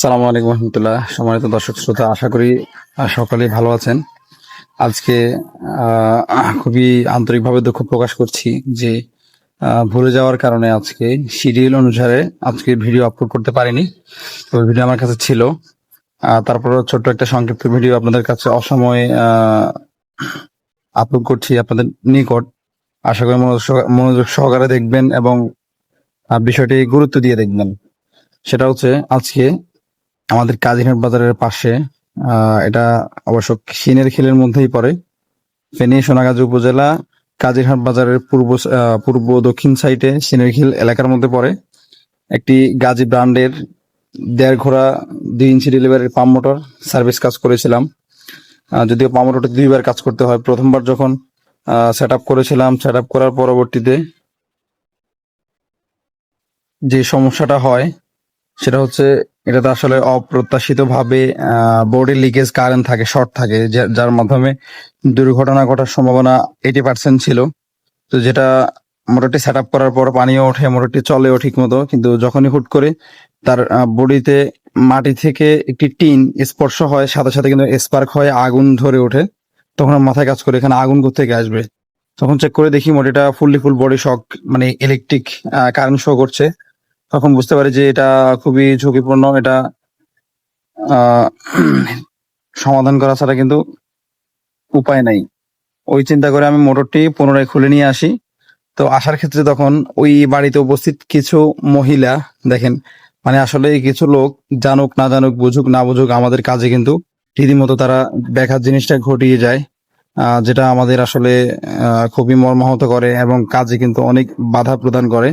সালামু আলাইকুম রহমতুল্লাহ। সম্মানিত দর্শক শ্রোতা, আশা করি সকলেই ভালো আছেন। আজকে খুবই আন্তরিকভাবে দুঃখ প্রকাশ করছি যে ভুলে যাওয়ার কারণে আজকে শিডিউল অনুসারে আজকে ভিডিও আপলোড করতে পারিনি। তো ভিডিও আমার কাছে ছিল। তারপরে ছোট্ট একটা সংক্ষিপ্ত ভিডিও আপনাদের কাছে অসময়ে আপলোড করছি আপনাদের নিকট। আশা করি মনোযোগ সহকারে দেখবেন এবং বিষয়টি গুরুত্ব দিয়ে দেখবেন। সেটা হচ্ছে, আজকে আমাদের কাজিরহাট বাজারের পাশে এটা অবশ্য সিনের খিলের মধ্যেই পড়ে। ফেনী, সোনাগাজী উপজেলা, কাজিরহাট বাজারের পূর্ব পূর্ব দক্ষিণ সাইডে সিনের খিল এলাকার মধ্যে পড়ে। একটি গাজী ব্র্যান্ডের দেড় ঘোড়া, দুই ইঞ্চি ডেলিভারির পাম্প মোটর সার্ভিস কাজ করেছিলাম। যদিও পাম্প মোটরটি দুইবার কাজ করতে হয়। প্রথমবার যখন সেট করেছিলাম সেট করার পরবর্তীতে যে সমস্যাটা হয় সেটা হচ্ছে এটাতে আসলে অপ্রত্যাশিত ভাবে বোর্ডে লিকেজ কারেন্ট থাকে শর্ট থাকে যার মাধ্যমে দুর্ঘটনা ঘটার সম্ভাবনা এইটি পার্সেন্ট ছিল। তো যেটা মোটরটি সেট আপ করার পর পানিও ওঠে মোটরটি চলেও ঠিক মতো কিন্তু যখনই হুট করে তার বডিতে মাটি থেকে একটি টিন স্পর্শ হয়, সাথে সাথে কিন্তু স্পার্ক হয়, আগুন ধরে ওঠে, তখন মাথায় কাজ করে এখানে আগুন থেকে আসবে? তখন চেক করে দেখি মোটরটা ফুললি ফুল বডি শক মানে ইলেকট্রিক কারেন্ট শো করছে। তখন বুঝতে পারি যে এটা খুবই ঝুঁকিপূর্ণ, এটা সমাধান করা ছাড়া কিন্তু উপায় নাই। ওই চিন্তা করে আমি মোটরটি পুনরায় খুলে নিয়ে আসি। তো আসার ক্ষেত্রে তখন ওই বাড়িতে উপস্থিত কিছু মহিলা, দেখেন মানে আসলে কিছু লোক জানুক, না জানুক, বুঝুক, না বুঝুক, আমাদের কাজে কিন্তু রীতিমতো তারা দেখার জিনিসটা ঘটিয়ে যায় যেটা আমাদের আসলে খুবই মর্মাহত করে এবং কাজে কিন্তু অনেক বাধা প্রদান করে।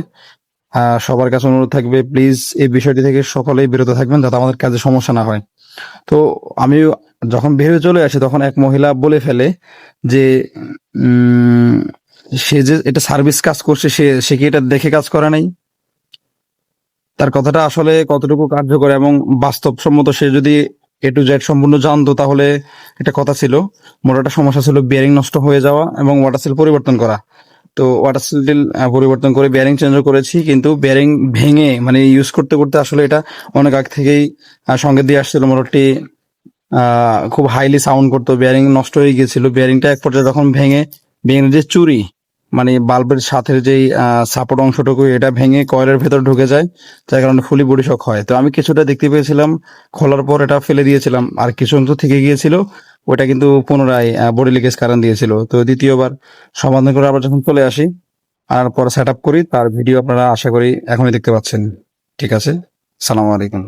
সবার কাছে অনুরোধ থাকবে প্লিজ এই বিষয়টি থেকে সকলেই বিরত থাকবেন যাতে আমাদের কাজে সমস্যা না হয়। তো আমি যখন বের হয়ে চলে আসি, তখন এক মহিলা বলে ফেলে যে সে যে এটা সার্ভিস কাজ করছে, সে সে কি এটা দেখে কাজ করে নাই? তার কথাটা আসলে কতটুকু কার্যকর এবং বাস্তবসম্মত সে যদি এ টু জেড সম্পূর্ণ জানতো, তাহলে এটা কথা ছিল মোটরটা সমস্যা ছিল বিয়ারিং নষ্ট হয়ে যাওয়া এবং ওয়াটার সেল পরিবর্তন করা। তো ওয়াটার সেল পরিবর্তন করে বিয়ারিং চেঞ্জও করেছি, কিন্তু বিয়ারিং ভেঙে মানে ইউজ করতে করতে আসলে এটা অনেক আগ থেকেই সঙ্গে দিয়ে আসছিল। মোটরটি খুব হাইলি সাউন্ড করতো। বিয়ারিং নষ্ট হয়ে গিয়েছিল। বিয়ারিংটা এক পর্যায়ে যখন ভেঙে ভেঙে যে চুরি মানে বাল্বের সাথে যেই সাপোর্ট অংশটুকু, এটা ভেঙে কয়েলের ভেতর ঢুকে যায়, যার কারণে ফুলি বডি শক হয়। তো আমি কিছুটা দেখতে পেয়েছিলাম, খোলার পর এটা ফেলে দিয়েছিলাম। আর কিছু অংশ থেকে গিয়েছিল। ওটা কিন্তু পুনরায় বডি লিকেজ কারণ দিয়েছিল। তো দ্বিতীয়বার সমাধান করে আবার যখন চলে আসি, আর পর সেট আপ করি, তার ভিডিও আপনারা আশা করি এখনই দেখতে পাচ্ছেন। ঠিক আছে? সালাম আলাইকুম।